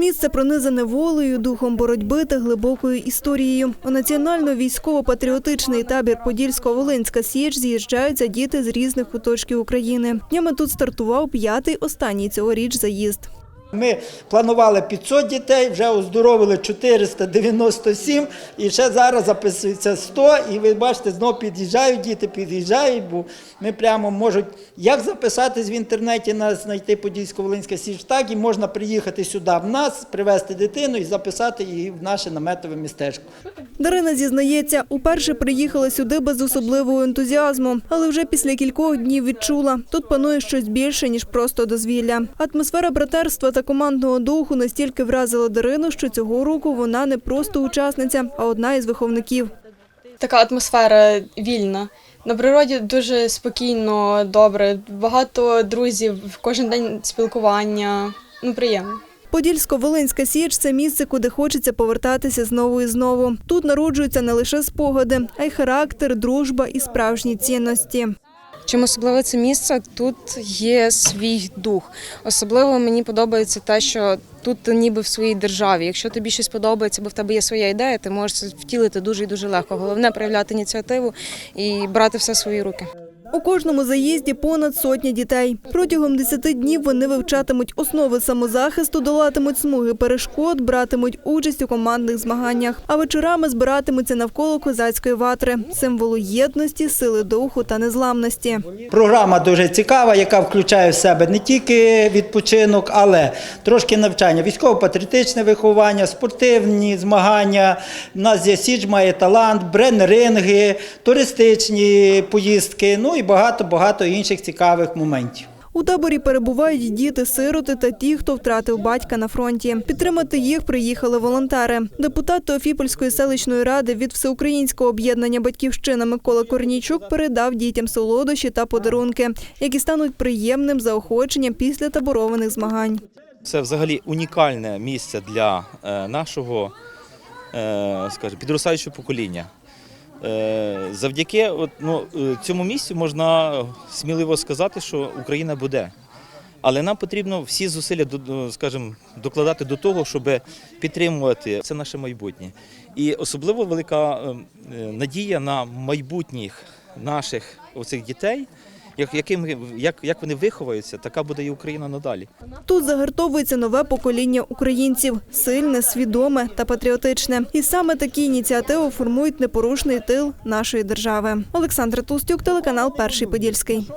Місце пронизане волею, духом боротьби та глибокою історією. У національно-військово-патріотичний табір Подільсько-Волинська Січ з'їжджаються діти з різних куточків України. Днями тут стартував п'ятий останній цьогоріч заїзд. Ми планували 500 дітей, вже оздоровили 497 і ще зараз записується 100. І ви бачите, знову під'їжджають діти, під'їжджають, бо ми прямо можуть як записатись в інтернеті, нас знайти Подільсько-Волинська Січ, так і можна приїхати сюди в нас, привезти дитину і записати її в наше наметове містечко. Дарина зізнається, уперше приїхала сюди без особливого ентузіазму, але вже після кількох днів відчула, тут панує щось більше, ніж просто дозвілля. Атмосфера братерства та командного духу настільки вразила Дарину, що цього року вона не просто учасниця, а одна із виховників. така атмосфера вільна. На природі дуже спокійно, добре. Багато друзів, кожен день спілкування. Ну, приємно. Подільсько-Волинська Січ це місце, куди хочеться повертатися знову і знову. Тут народжуються не лише спогади, а й характер, дружба і справжні цінності. Чим особливе це місце? Тут є свій дух. Особливо мені подобається те, що тут ти ніби в своїй державі. Якщо тобі щось подобається, бо в тебе є своя ідея, ти можеш втілити дуже і дуже легко. Головне проявляти ініціативу і брати все в свої руки. У кожному заїзді понад сотня дітей. Протягом 10 днів вони вивчатимуть основи самозахисту, долатимуть смуги перешкод, братимуть участь у командних змаганнях. А вечорами збиратимуться навколо козацької ватри, символу єдності, сили духу та незламності. Програма дуже цікава, яка включає в себе не тільки відпочинок, але трошки навчання, військово-патріотичне виховання, спортивні змагання. У нас є Січ має талант, бренринги, туристичні поїздки, ну і багато-багато інших цікавих моментів. У таборі перебувають діти-сироти та ті, хто втратив батька на фронті. Підтримати їх приїхали волонтери. Депутат Теофіпольської селищної ради від всеукраїнського об'єднання Батьківщина Микола Корнійчук передав дітям солодощі та подарунки, які стануть приємним заохоченням після таборованих змагань. Це взагалі унікальне місце для е, нашого е, скажімо, підростаючого покоління. Е, Завдяки от, ну, е, цьому місцю можна сміливо сказати, що Україна буде. Але нам потрібно всі зусилля скажімо, докладати до того, щоб підтримувати це наше майбутнє. І особливо велика е, надія на майбутніх наших оцих дітей, як, яким, як, як вони виховуються, така буде і Україна надалі. Тут загартовується нове покоління українців сильне, свідоме та патріотичне. І саме такі ініціативи формують непорушний тил нашої держави. Олександра Тустюк, телеканал Перший Подільський.